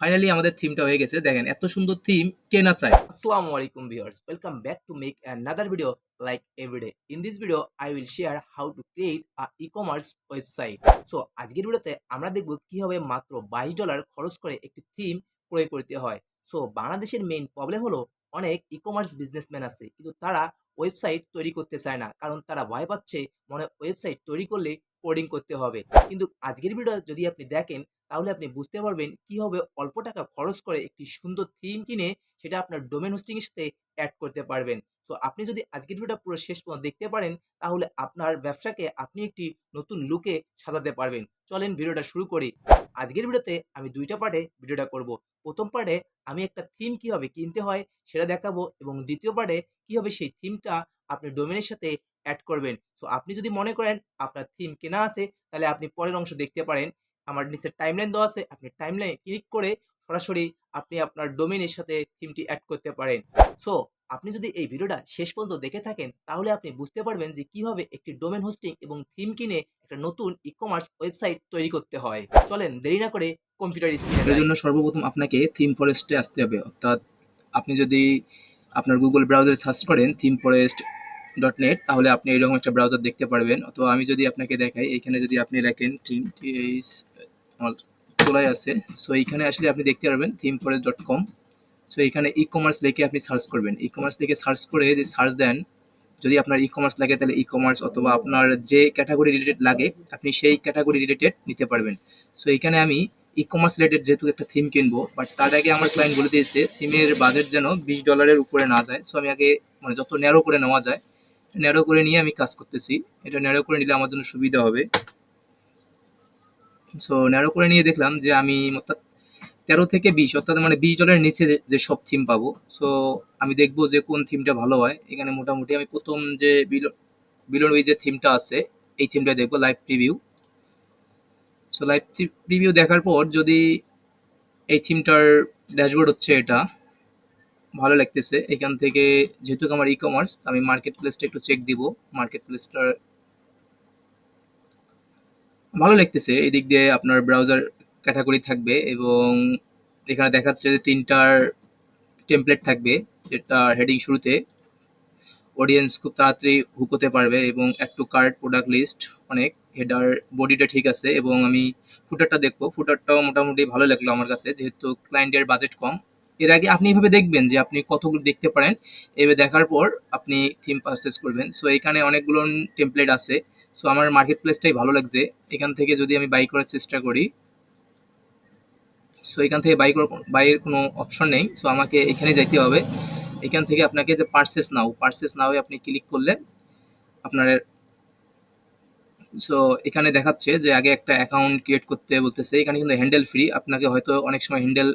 Finally আমাদের থিমটা হয়ে গেছে দেখেন এত সুন্দর থিম কে না চায় Assalamu alaikum viewers. Welcome back to make another video like every day. In this video, I will share how to create a e-commerce website. So আজকের ভিডিওতে আমরা দেখব কীভাবে মাত্র বাইশ ডলার খরচ করে একটি থিম ক্রয় করতে হয় সো বাংলাদেশের মেইন প্রবলেম হলো অনেক ই কমার্স বিজনেসম্যান আছে কিন্তু তারা ওয়েবসাইট তৈরি করতে চায় না কারণ তারা ভয় পাচ্ছে মনে ওয়েবসাইট তৈরি করলে কোডিং করতে হবে কিন্তু আজকের ভিডিও যদি আপনি দেখেন তাহলে আপনি বুঝতে পারবেন কীভাবে অল্প টাকা খরচ করে একটি সুন্দর থিম কিনে সেটা আপনার ডোমেন হোস্টিং এর সাথে অ্যাড করতে পারবেন। সো আপনি যদি আজকের ভিডিওটা পুরো শেষ পর্যন্ত দেখতে পারেন, তাহলে আপনার ব্যবসাকে আপনি একটি নতুন লুকে সাজাতে পারবেন। চলেন ভিডিওটা শুরু করি। আজকের ভিডিওতে আমি দুইটা পার্টে ভিডিওটা করব। প্রথম পার্টে আমি একটা থিম কীভাবে কিনতে হয় সেটা দেখাবো এবং দ্বিতীয় পার্টে কীভাবে সেই থিমটা আপনি ডোমেনের সাথে অ্যাড করবেন। সো আপনি যদি মনে করেন আপনার থিম কেনা আছে, তাহলে আপনি পরের অংশ দেখতে পারেন। আমার নিচে টাইমলাইন দেওয়া আছে, আপনি টাইমলাইন ক্লিক করে সরাসরি আপনি আপনার ডোমেনের সাথে থিমটি অ্যাড করতে পারেন। সো আপনি যদি এই ভিডিওটা শেষ পর্যন্ত দেখে থাকেন, তাহলে আপনি বুঝতে পারবেন যে কীভাবে একটি ডোমেন হোস্টিং এবং থিম কিনে একটা নতুন ই কমার্স ওয়েবসাইট তৈরি করতে হয়। চলেন দেরি না করে কম্পিউটার এর স্ক্রিনে জন্য সর্বপ্রথম আপনাকে থিম ফরেস্টে আসতে হবে। অর্থাৎ আপনি যদি আপনার গুগল ব্রাউজারে সার্চ করেন থিম ফরেস্ট ডট নেট তাহলে আপনি এরকম একটা ব্রাউজার দেখতে পারবেন। অথবা আমি যদি আপনাকে দেখাই, এখানে যদি আপনি লেখেন থিম তোলাই আছে। সো এইখানে আসলে আপনি দেখতে পারবেন theme forest dot com so এখানে ই কমার্স লিখে আপনি সার্চ করবেন। ই কমার্স লিখে সার্চ করে যে সার্চ দেন, যদি আপনার ই কমার্স লাগে তাহলে ই কমার্স অথবা আপনার যে ক্যাটাগরি রিলেটেড লাগে, আপনি সেই ক্যাটাগরি রিলেটেড নিতে পারবেন। সো এখানে আমি ই কমার্স রিলেটেড যেহেতু একটা থিম কিনবো বাট তার আগে আমার ক্লায়েন্ট বলে দিয়েছে থিমের বাজেট যেন বিশ ডলারের উপরে না যায়। সো আমি আগে মানে যত ন্যারো করে নেওয়া যায় ন্যারো করে নিয়ে আমি কাজ করতেছি। এটা ন্যারো করে নিলে আমার জন্য সুবিধা হবে। সো ন্যারো করে নিয়ে দেখলাম যে আমি অর্থাৎ তেরো থেকে বিশ, অর্থাৎ মানে বিশ ডলারের নিচে যে- সব থিম পাবো। সো আমি দেখব যে কোন থিমটা ভালো হয়। এখানে মোটামুটি আমি প্রথম যে বিলো বিলোন ওই যে থিমটা আছে, এই থিমটা দেখব live preview so live preview দেখার পর যদি এই থিমটার ড্যাশবোর্ড হচ্ছে এটা ভালো লাগতেছে। এখান থেকে যেহেতু আমার ই কমার্স আমি মার্কেট প্লেসটা একটু চেক দিব। মার্কেট প্লেসটা ভালো লাগতেছে। এই দিক দিয়ে আপনার ব্রাউজার ক্যাটাগরি থাকবে এবং এখানে দেখাচ্ছে যে তিনটার টেমপ্লেট থাকবে, যেটা হেডিং শুরুতে। অডিয়েন্স খুব তাড়াতাড়ি হুক হতে পারবে এবং অ্যাড টু প্রোডাক্ট লিস্ট অনেক। হেডার বডিটা ঠিক আছে এবং আমি ফুটারটা দেখব। ফুটারটাও মোটামুটি ভালো লাগল আমার কাছে, যেহেতু ক্লায়েন্টের বাজেট কম। এর আগে আপনি এভাবে দেখবেন যে আপনি কতগুলো দেখতে পারেন। এভাবে দেখার পর আপনি থিম পারচেস করবেন। সো এখানে অনেকগুলো টেমপ্লেট আছে। সো আমার মার্কেট প্লেসটাই ভালো লাগছে। এখান থেকে যদি আমি বাই করার চেষ্টা করি সো এখান থেকে বাই বাইয়ের কোনো অপশন নেই। সো আমাকে এখানে যাইতে হবে। এখান থেকে আপনাকে যে পারচেস নাও পারচেস নাও আপনি ক্লিক করলে আপনার সো এখানে দেখাচ্ছে যে আগে একটা অ্যাকাউন্ট ক্রিয়েট করতে বলতেছে। এখানে কিন্তু হ্যান্ডেল ফ্রি আপনাকে হয়তো অনেক সময় হ্যান্ডেল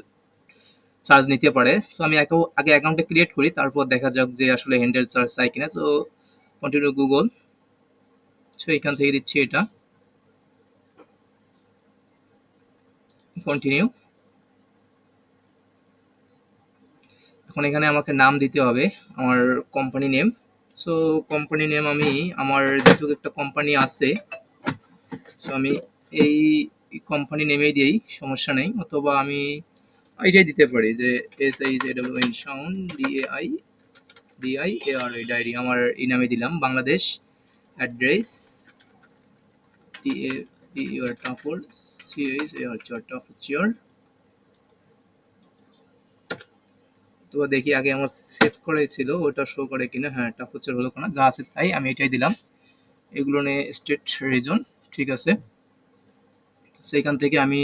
চার্জ নিতে পারে। তো আমি আগে অ্যাকাউন্টটা ক্রিয়েট করি, তারপর দেখা যাক যে আসলে হ্যান্ডেল চার্জ চাই কিনা। তো কন্টিনিউ গুগল সো এখান থেকে দিচ্ছি এটা। কন্টিনিউ এখন এখানে আমাকে নাম দিতে হবে, আমার company name so company name আমি, আমার যেহেতু একটা কোম্পানি আছে সো আমি এই কোম্পানি নেমেই দিই, সমস্যা নেই। অথবা আমি এটাই দিতে পারি, যে S I J W N sound D A I D I A R এই ডায়েরি আমার এই নামে দিলাম, Bangladesh address T A T your টাফোর C H A R চর টাফোর চিয়র তো দেখি আগে আমার সেভ করে ছিল, ওটা শো করে কিনা হ্যাঁ এটা হচ্ছে হলো কিনা, যা আছে তাই আমি এটাই দিলাম। এগুলো নিয়ে স্টেট রিজন ঠিক আছে। সেখান থেকে আমি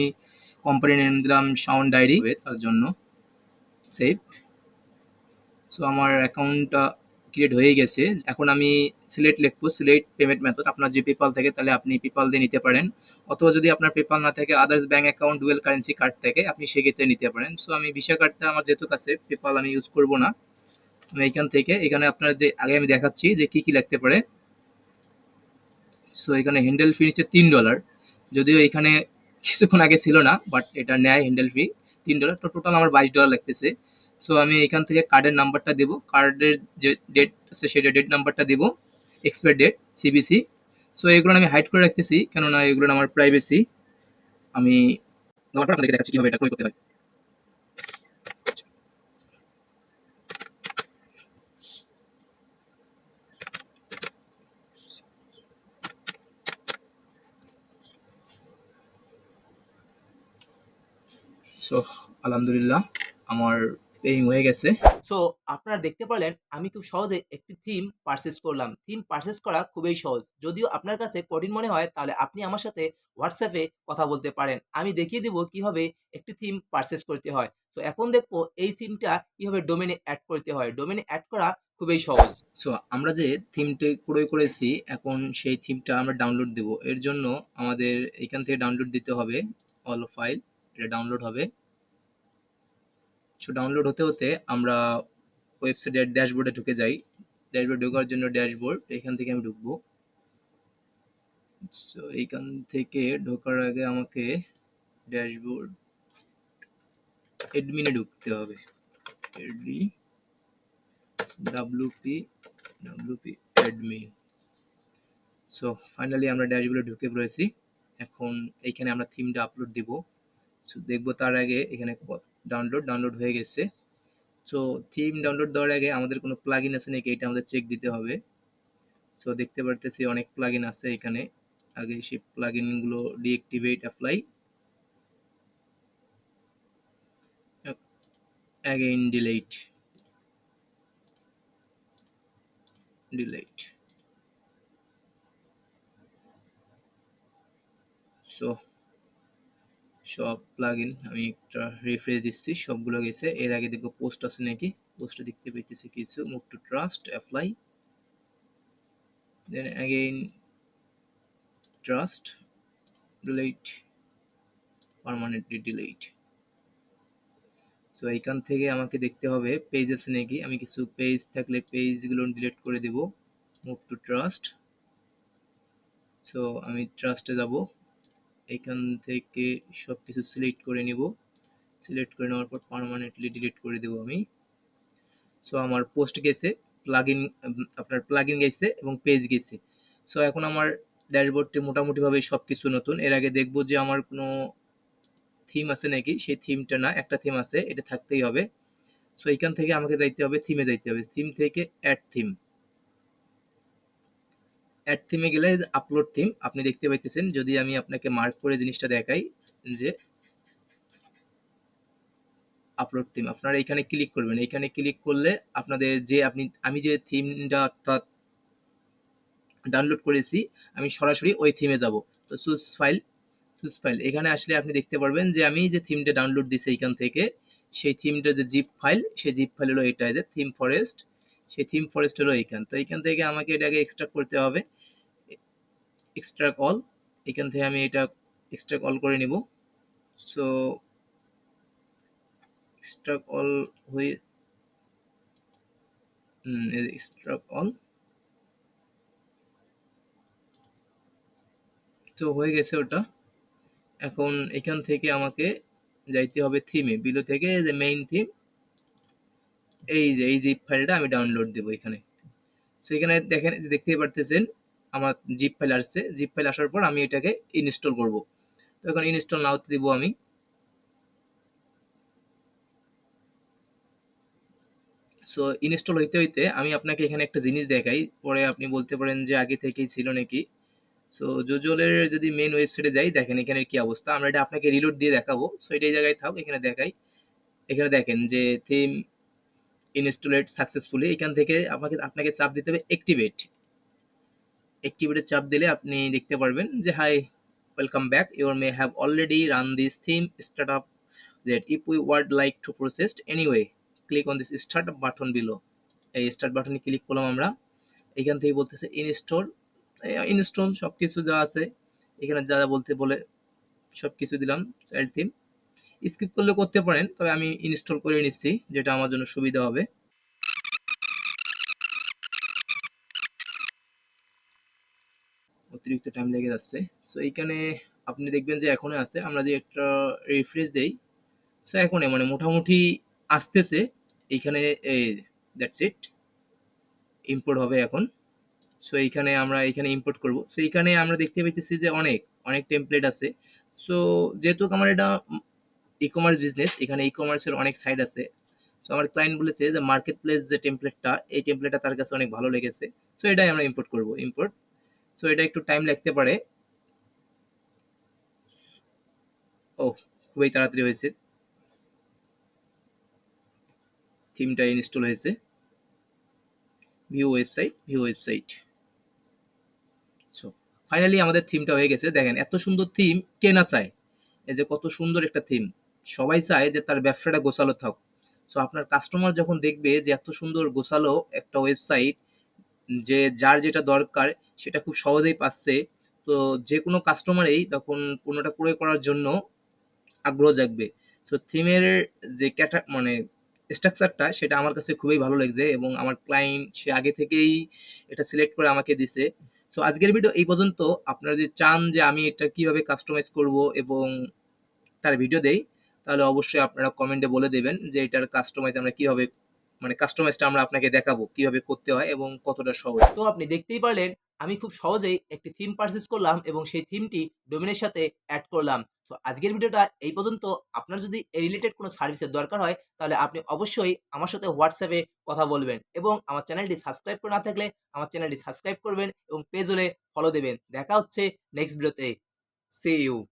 কোম্পানি নেম দিলাম সাউন্ড ডায়েরি তার জন্য সেভ সো আমার অ্যাকাউন্টটা ক্রিয়েট হয়ে গেছে। এখন আমি সিলেক্ট লিখব সিলেক্ট পেমেন্ট মেথড আপনার যে পেপাল থাকে তাহলে আপনি পেপাল দিয়ে নিতে পারেন। অথবা যদি আপনার পেপাল না থাকে others bank account dual currency card থাকে, আপনি সেক্ষেত্রে নিতে পারেন। সো আমি ভিসা কার্ডটা আমার যেহেতু কাছে পেপাল আমি ইউজ করব না। আমি এখান থেকে, এখানে আপনার যে, আগে আমি দেখাচ্ছি যে কি কি লাগতে পারে। সো এখানে হ্যান্ডেল ফি নিচ্ছে তিন ডলার যদিও এখানে কিছুক্ষণ আগে ছিল না বাট এটা নেয় হ্যান্ডেল ফি তিন ডলার তো টোটাল আমার বাইশ ডলার লাগতেছে। সো আমি এখান থেকে কার্ডের নাম্বারটা দেবো কার্ডের যে ডেট আছে সেটা ডেট নাম্বারটা দেবো এক্সপায়ার ডেট সিবিসি সো এগুলো আমি হাইড করে রাখতেছি, কেননা এগুলো আমার প্রাইভেসি আমি দেখাচ্ছি কীভাবে এটা করতে হয়। সো আলহামদুলিল্লাহ আমার পেইং হয়ে গেছে। সো আপনারা দেখতে পারলেন আমি খুব সহজে একটি থিম পারচেস করলাম। থিম পারচেস করা খুবই সহজ। যদিও আপনার কাছে কঠিন মনে হয় তাহলে আপনি আমার সাথে হোয়াটসঅ্যাপে কথা বলতে পারেন। আমি দেখিয়ে দিব কীভাবে একটি থিম পারচেস করতে হয়। তো এখন দেখব এই থিমটা কীভাবে ডোমেনে অ্যাড করতে হয়। ডোমেনে অ্যাড করা খুবই সহজ। সো আমরা যে থিমটি ক্রয় করেছি এখন সেই থিমটা আমরা ডাউনলোড দেব। এর জন্য আমাদের এখান থেকে ডাউনলোড দিতে হবে অল ফাইল এটা ডাউনলোড হবে। সো ডাউনলোড হতে হতে আমরা ওয়েবসাইটের ড্যাশবোর্ডে ঢুকে যাই। ড্যাশবোর্ড ঢোকার জন্য ড্যাশবোর্ড এখান থেকে আমি ঢুকবো। সো এইখান থেকে ঢোকার আগে আমাকে ড্যাশবোর্ড এডমিনে ঢুকতে হবে। এডি WP WP admin so finally আমরা ড্যাশবোর্ডে ঢুকে পড়েছি। এখন এইখানে আমরা থিমটা আপলোড দিব। দেখব তার আগে এখানে ডাউনলোড ডাউনলোড হয়ে গেছে। সো থিম ডাউনলোড দেওয়ার আগে আমাদের কোনো প্লাগইন আছে নাকি? এটা আমাদের চেক দিতে হবে। সো দেখতে পারতেছি অনেক প্লাগইন আছে এখানে। আগে সেই প্লাগইনগুলো deactivate apply again, delete delete so সব প্লাগইন আমি একটা রিফ্রেশ দিচ্ছি, সবগুলো গেছে। এর আগে দেখব পোস্ট আছে নাকি? পোস্টে দেখতে পেতেছি কিছু। Move to trash apply then again trash delete permanently delete so এইখান থেকে আমাকে দেখতে হবে পেজ আছে নাকি? আমি কিছু পেজ থাকলে পেজগুলো ডিলিট করে দেব। মুভ টু ট্রাস্ট সো আমি ট্রাস্টে যাব। এখান থেকে সব কিছু সিলেক্ট করে নিব। সিলেক্ট করে নেওয়ার পর পার্মানেন্টলি ডিলিট করে দেব আমি। সো আমার পোস্ট গেছে প্লাগইন আপনার প্লাগইন গেছে এবং পেজ গেছে। সো এখন আমার ড্যাশবোর্ডটি মোটামুটিভাবে সব কিছু নতুন। এর আগে দেখব যে আমার কোনো থিম আছে নাকি? সেই থিমটা না, একটা থিম আছে, এটা থাকতেই হবে। সো এখান থেকে আমাকে যাইতে হবে থিমে যাইতে হবে। থিম থেকে অ্যাড থিম অ্যাড থিমে গেলে আপলোড থিম আপনি দেখতে পাইতেছেন, যদি আমি আপনাকে মার্ক করে জিনিসটা দেখাই, যে আপলোড থিম আপনারা এখানে ক্লিক করবেন। এখানে ক্লিক করলে আপনাদের যে আপনি, আমি যে থিমটা অর্থাৎ ডাউনলোড করেছি, আমি সরাসরি ওই থিমে যাব। তো চুজ ফাইল চুজ ফাইল এখানে আসলে আপনি দেখতে পারবেন যে আমি যে থিমটা ডাউনলোড দিছি এখান থেকে, সেই থিমটা যে জিপ ফাইল সেই জিপ ফাইল হলো এটা, যে থিম ফরেস্ট সেই থিম ফরেস্ট হলো এইখান তো এখান থেকে আমাকে এটাকে এক্সট্রাক্ট করতে হবে। এক্সট্রাক্ট অল এখান থেকে আমি এটা এক্সট্রাক্ট অল করে নিব। সো এক্সট্রাক্ট অল হয়ে এক্সট্রাক্ট অল তো হয়ে গেছে ওটা। এখন এখান থেকে আমাকে যাইতে হবে থিমে বিলো থেকে যে মেইন থিম এই যে, এই জিপ ফাইলটা আমি ডাউনলোড দেব এখানে। সো এখানে দেখেন, দেখতেই পারতেছেন আমার জিপ ফাইল আসছে জিপ ফাইল আসার পর আমি এটাকে ইনস্টল করব। তো এখন ইনস্টল নাও দিব আমি। সো ইনস্টল হইতে হইতে আমি আপনাকে এখানে একটা জিনিস দেখাই। পরে আপনি বলতে পারেন যে আগে থেকেই ছিল নাকি। সো জুজলের যদি মেন ওয়েবসাইটে যাই, দেখেন এখানে কি অবস্থা। আমরা এটা আপনাকে রিলোড দিয়ে দেখাবো। সো এটা এই জায়গায় থাক, এখানে দেখাই। এখানে দেখেন যে থিম ইনস্টলেড সাকসেসফুলি এখান থেকে আপনাকে আপনাকে চাপ দিতে হবে অ্যাক্টিভেট অ্যাক্টিভেটে চাপ দিলে আপনি দেখতে পারবেন যে, hi welcome back your may have already run this theme start up that if we would like to process anyway, click on this start button below. এই স্টার্ট বাটনে ক্লিক করলাম আমরা। এখান থেকে বলতেছে ইনস্টল ইনস্টল সবকিছু যা আছে, এখানে যা যা বলতে বলে সবকিছু দিলাম চাইল্ড থিম স্কিপ করলে করতে পারেন, তবে আমি ইনস্টল করে নিচ্ছি, যেটা আমার জন্য সুবিধা হবে। অতিরিক্ত টাইম লেগে যাচ্ছে। সো এইখানে আপনি দেখবেন যে এখনও আছে। আমরা যে একটা রিফ্রেশ দেই সো এখন মানে মোটামুটি আসতেছে। এইখানে দ্যাটস ইট ইম্পোর্ট হবে এখন। সো এইখানে আমরা এখানে ইম্পোর্ট করব। সো এইখানে আমরা দেখতে পাইতেছি যে অনেক অনেক টেমপ্লেট আছে। সো যেহেতু আমার এটা ই কমার্স বিজনেস এখানে ই কমার্সের অনেক সাইট আছে। সো আমার ক্লায়েন্ট বলেছে যে মার্কেট প্লেস যে টেমপ্লেটটা এই টেমপ্লেটটা তার কাছে অনেক ভালো লেগেছে। সো এটাই আমরা ইম্পোর্ট করব। ইম্পোর্ট সো এটা একটু টাইম লাগতে পারে। ও খুবই তাড়াতাড়ি হয়েছে। থিমটা ইনস্টল হয়েছে। View website view website so finally আমাদের থিমটা হয়ে গেছে। দেখেন, এত সুন্দর থিম কে না চায়? এই যে কত সুন্দর একটা থিম সবাই চায় যে তার ব্যবসাটা গোছালো থাক। সো আপনার কাস্টমার যখন দেখবে যে এত সুন্দর গোছালো একটা ওয়েবসাইট যে যার যেটা দরকার সেটা খুব সহজেই পাচ্ছে। তো যে কোনো কাস্টমারই তখন পণ্যটা ক্রয় করার জন্য আগ্রহ জাগবে। সো থিমের যে ক্যাটা মানে স্ট্রাকচারটা সেটা আমার কাছে খুবই ভালো লাগছে এবং আমার ক্লায়েন্ট সে আগে থেকেই এটা সিলেক্ট করে আমাকে দিছে। সো আজকের ভিডিও এই পর্যন্ত। আপনারা যদি চান যে আমি এটা কীভাবে কাস্টমাইজ করব এবং তার ভিডিও দেই, তাহলে অবশ্যই আপনারা কমেন্টে বলে দেবেন যে এটার কাস্টমাইজ আমরা কীভাবে মানে কাস্টমাইজটা আমরা আপনাকে দেখাবো কীভাবে করতে হয় এবং কতটা সহজ। তো আপনি দেখতেই পারলেন, আমি খুব সহজেই একটি থিম পারচেস করলাম এবং সেই থিমটি ডোমেনের সাথে অ্যাড করলাম। তো আজকের ভিডিওটা এই পর্যন্ত। আপনার যদি এই রিলেটেড কোনো সার্ভিসের দরকার হয়, তাহলে আপনি অবশ্যই আমার সাথে হোয়াটসঅ্যাপে কথা বলবেন এবং আমার চ্যানেলটি সাবস্ক্রাইব করে না থাকলে আমার চ্যানেলটি সাবস্ক্রাইব করবেন এবং পেজ হলে ফলো দেবেন। দেখা হচ্ছে নেক্সট ভিডিওতে সি ইউ